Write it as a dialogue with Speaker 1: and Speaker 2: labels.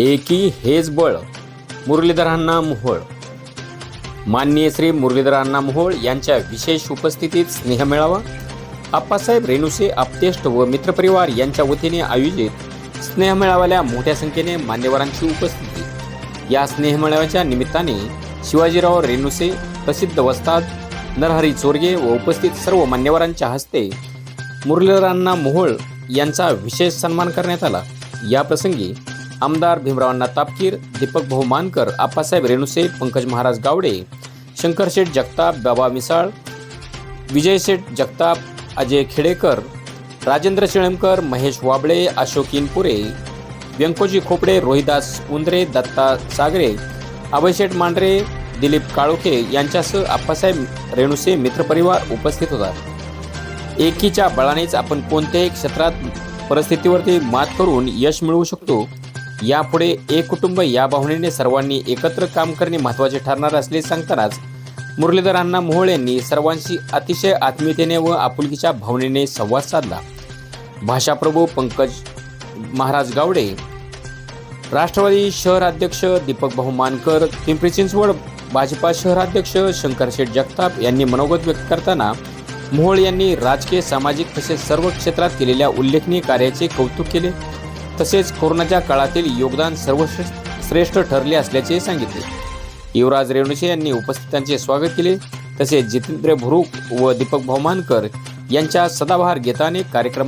Speaker 1: एकी हेच बळ. मुरलीधरांना मोहोळ. माननीय श्री मुरलीधरांना मोहोळ यांच्या विशेष उपस्थितीत स्नेह मिळावा. आप्पासाहेब रेणुसे आपतेष्ट व मित्रपरिवार यांच्या वतीने आयोजित स्नेह स्नेहमेळाव्याला मोठ्या संख्येने मान्यवरांची उपस्थिती. या स्नेह मेळाव्याच्या निमित्ताने शिवाजीराव रेणुसे प्रसिद्ध वस्ताद नरहरी चोरगे व उपस्थित सर्व मान्यवरांच्या हस्ते मुरलीधरांना मोहोळ यांचा विशेष सन्मान करण्यात आला. या प्रसंगी आमदार भीमरावांना तापकीर दीपक भाऊ मानकर आप्पासाहेब रेणुसे पंकज महाराज गावडे शंकरशेठ जगताप बाबा मिसाळ विजय शेठ जगताप अजय खेडेकर राजेंद्र शेळमकर महेश वाबळे अशोक इनपुरे व्यंकोजी खोपडे रोहिदास उंद्रे दत्ता सागरे अभयशेठ मांढरे दिलीप काळोखे यांच्यासह आप्पासाहेब रेणुसे मित्रपरिवार उपस्थित होता एकीच्या बळानेच आपण कोणत्याही क्षेत्रात परिस्थितीवरती मात करून यश मिळवू शकतो. यापुढे एक कुटुंब या भावनेने सर्वांनी एकत्र काम करणे महत्त्वाचे ठरणार असले सांगतानाच मुरलीधरांना मोहोळ यांनी सर्वांशी अतिशय आत्मीयतेने व आपुलकीच्या भावनेने संवाद साधला. भाषाप्रभू पंकज महाराज गावडे राष्ट्रवादी शहराध्यक्ष दीपक भाऊ मानकर पिंपरी चिंचवड भाजपा शहराध्यक्ष शंकरशेठ जगताप यांनी मनोगत व्यक्त करताना मोहोळ यांनी राजकीय सामाजिक तसेच सर्व क्षेत्रात केलेल्या उल्लेखनीय कार्याचे कौतुक केले. तसेच कोरोनाच्या काळातील योगदान सर्वश्रेष्ठ श्रेष्ठ ठरले असल्याचे सांगितले. युवराज रेणुशे यांनी उपस्थितांचे स्वागत केले. तसेच जितेंद्र भुरुक व दीपक भौमानकर यांच्या सदाबहार गीताने कार्यक्रमात